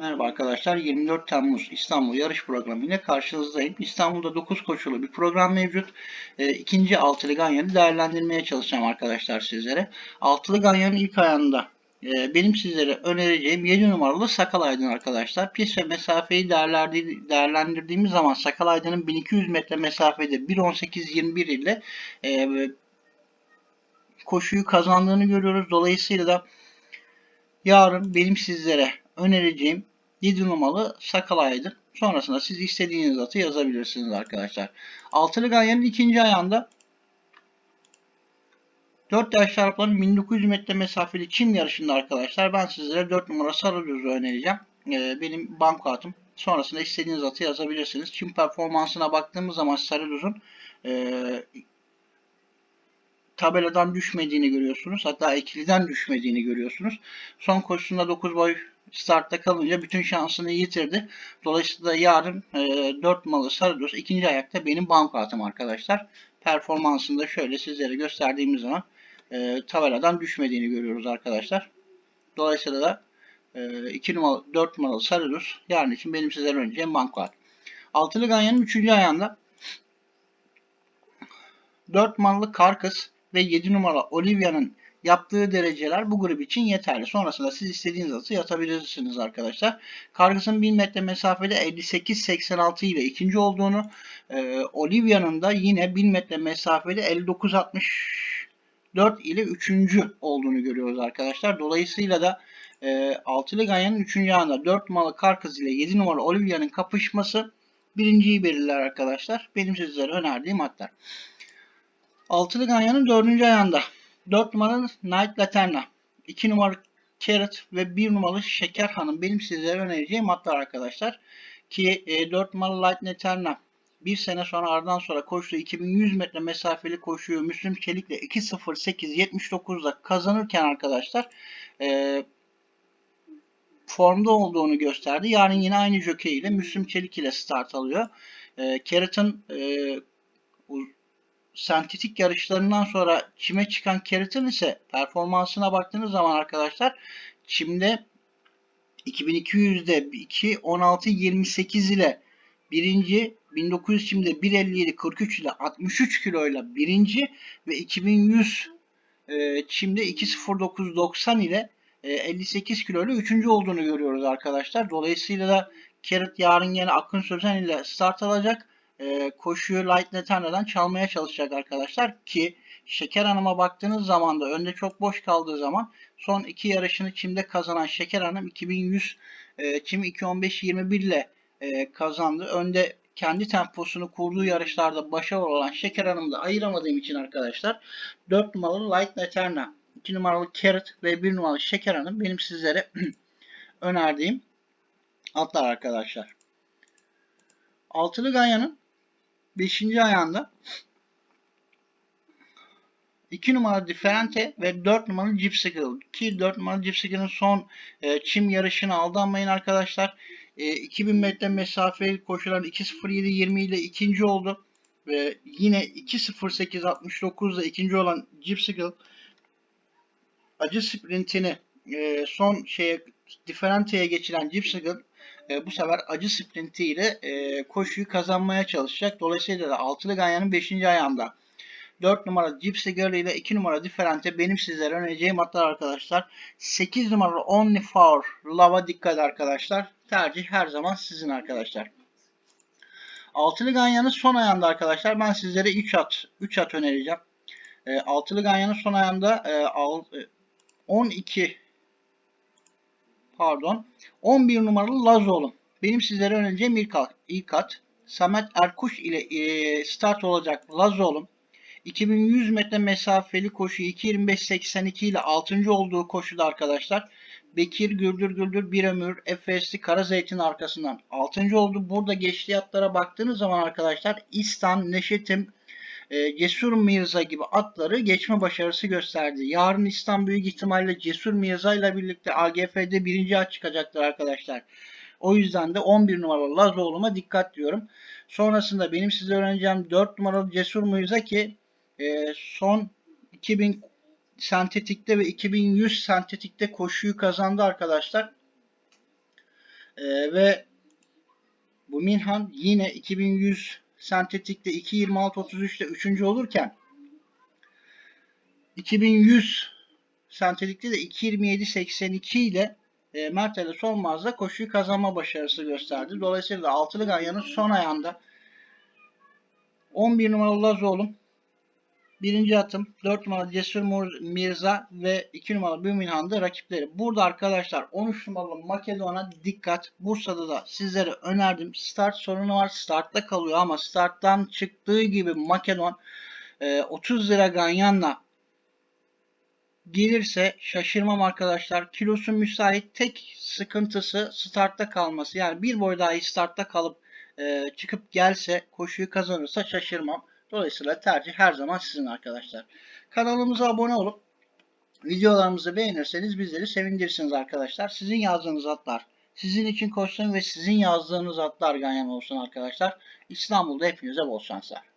Merhaba arkadaşlar. 24 Temmuz İstanbul yarış programı ile karşınızdayım. İstanbul'da 9 koşulu bir program mevcut. E, ikinci altılı ganyanı değerlendirmeye çalışacağım arkadaşlar sizlere. Altılı ganyanın ilk ayağında e, benim sizlere önereceğim 7 numaralı Sakal Aydın arkadaşlar. Pis ve mesafeyi değerlendirdi- değerlendirdiğimiz zaman Sakal Aydın'ın 1200 metre mesafede 1.18.21 ile e, koşuyu kazandığını görüyoruz. Dolayısıyla da yarın benim sizlere önereceğim 7 numaralı sakal aydır. Sonrasında siz istediğiniz atı yazabilirsiniz arkadaşlar. Altılı ganyanın ikinci ayağında 4 yaş çarpların 1900 metre mesafeli çim yarışında arkadaşlar ben sizlere 4 numara sarı düzü önereceğim. Ee, benim banko atım. Sonrasında istediğiniz atı yazabilirsiniz. Çim performansına baktığımız zaman sarı düzün e, tabeladan düşmediğini görüyorsunuz. Hatta ikiliden düşmediğini görüyorsunuz. Son koşusunda 9 boy startta kalınca bütün şansını yitirdi. Dolayısıyla yarın e, 4 malı Sarıdos ikinci ayakta benim banko atım arkadaşlar. Performansında şöyle sizlere gösterdiğimiz zaman e, tabeladan düşmediğini görüyoruz arkadaşlar. Dolayısıyla da e, 2 numaralı 4 numaralı Sarıdos yarın için benim sizlere önereceğim banko at. Altılı Ganyan'ın 3. ayağında 4 numaralı Karkız ve 7 numara Olivia'nın yaptığı dereceler bu grup için yeterli. Sonrasında siz istediğiniz atı yatabilirsiniz arkadaşlar. Kargıs'ın 1000 metre mesafede 58-86 ile ikinci olduğunu, e, Olivia'nın da yine 1000 metre mesafede 59-64 ile üçüncü olduğunu görüyoruz arkadaşlar. Dolayısıyla da e, Altılı Ganyan'ın 3. ayağında 4 numaralı Karkız ile 7 numara Olivia'nın kapışması birinciyi belirler arkadaşlar. Benim sizlere önerdiğim atlar. Altılı Ganyan'ın 4. ayağında 4 numaralı Night Laterna, 2 numaralı Carrot ve 1 numaralı Şeker Hanım benim sizlere önereceğim atlar arkadaşlar. Ki e, 4 numaralı Light Laterna bir sene sonra ardından sonra koştuğu 2100 metre mesafeli koşuyu Müslüm Çelik'le 2.08.79'da kazanırken arkadaşlar e, formda olduğunu gösterdi. Yarın yine aynı jockey ile Müslüm Çelik ile start alıyor. E, Carrot'ın e, sentetik yarışlarından sonra çime çıkan Keratin ise performansına baktığınız zaman arkadaşlar çimde 2200'de 2 16 28 ile birinci 1900 çimde 1.57 43 ile 63 kiloyla birinci ve 2100 e, çimde 2.09 90 ile e, 58 kilo ile üçüncü olduğunu görüyoruz arkadaşlar. Dolayısıyla da Kerit yarın yine Akın Sözen ile start alacak e, koşuyu Light Neterna'dan çalmaya çalışacak arkadaşlar ki Şeker Hanım'a baktığınız zaman da önde çok boş kaldığı zaman son iki yarışını çimde kazanan Şeker Hanım 2100 e, çim 2.15-21 ile e, kazandı. Önde kendi temposunu kurduğu yarışlarda başarılı olan Şeker Hanım'ı da ayıramadığım için arkadaşlar 4 numaralı Light Neterna, 2 numaralı Carrot ve 1 numaralı Şeker Hanım benim sizlere önerdiğim atlar arkadaşlar. Altılı Ganyan'ın 5. ayağında 2 numaralı Differente ve 4 numaralı Gypsy Girl. Ki 4 numaralı Gypsy Girl'ın son e, çim yarışını aldanmayın arkadaşlar. E, 2000 metre mesafeli koşulan 2.07.20 ile ikinci oldu. Ve yine 2.08.69 ile ikinci olan Gypsy Girl acı sprintini e, son şeye Differente'ye geçiren Gypsy Girl e, bu sefer acı sprinti ile e, koşuyu kazanmaya çalışacak. Dolayısıyla da altılı ganyanın 5. ayağında 4 numara Gypsy Girl ile 2 numara Differente benim sizlere önereceğim atlar arkadaşlar. 8 numara Only For Love'a dikkat arkadaşlar. Tercih her zaman sizin arkadaşlar. Altılı Ganyan'ın son ayağında arkadaşlar ben sizlere 3 at 3 at önereceğim. E, altılı Ganyan'ın son ayağında e, al, e, 12 pardon 11 numaralı Lazoğlu. Benim sizlere önereceğim ilk, ilk at. Samet Erkuş ile e, start olacak Lazoğlu. 2100 metre mesafeli koşu 2.25.82 ile 6. olduğu koşuda arkadaşlar. Bekir Güldür Güldür Bir Ömür Efesli Kara Zeytin arkasından 6. oldu. Burada geçtiği atlara baktığınız zaman arkadaşlar İstan, Neşetim, e, Cesur Mirza gibi atları geçme başarısı gösterdi. Yarın İstan büyük ihtimalle Cesur Mirza ile birlikte AGF'de birinci at çıkacaktır arkadaşlar. O yüzden de 11 numaralı Lazoğlu'ma dikkat diyorum. Sonrasında benim size öğreneceğim 4 numaralı Cesur Mirza ki e, son 2000 sentetikte ve 2100 sentetikte koşuyu kazandı arkadaşlar. Ee, ve bu Minhan yine 2100 sentetikte 2.26.33'te 3. olurken 2100 sentetikte de 2.27.82 ile e, Mertele Solmaz'da koşuyu kazanma başarısı gösterdi. Dolayısıyla da altılı ganyanın son ayağında 11 numaralı Lazoğlu'm birinci atım 4 numaralı Cesur Mirza ve 2 numaralı Büminhan'da rakipleri. Burada arkadaşlar 13 numaralı Makedon'a dikkat. Bursa'da da sizlere önerdim. Start sorunu var. Startta kalıyor ama starttan çıktığı gibi Makedon e, 30 lira ganyanla gelirse şaşırmam arkadaşlar. Kilosu müsait. Tek sıkıntısı startta kalması. Yani bir boy dahi startta kalıp e, çıkıp gelse koşuyu kazanırsa şaşırmam. Dolayısıyla tercih her zaman sizin arkadaşlar. Kanalımıza abone olup videolarımızı beğenirseniz bizleri sevindirirsiniz arkadaşlar. Sizin yazdığınız atlar sizin için koşsun ve sizin yazdığınız atlar ganyan olsun arkadaşlar. İstanbul'da hepinize bol şanslar.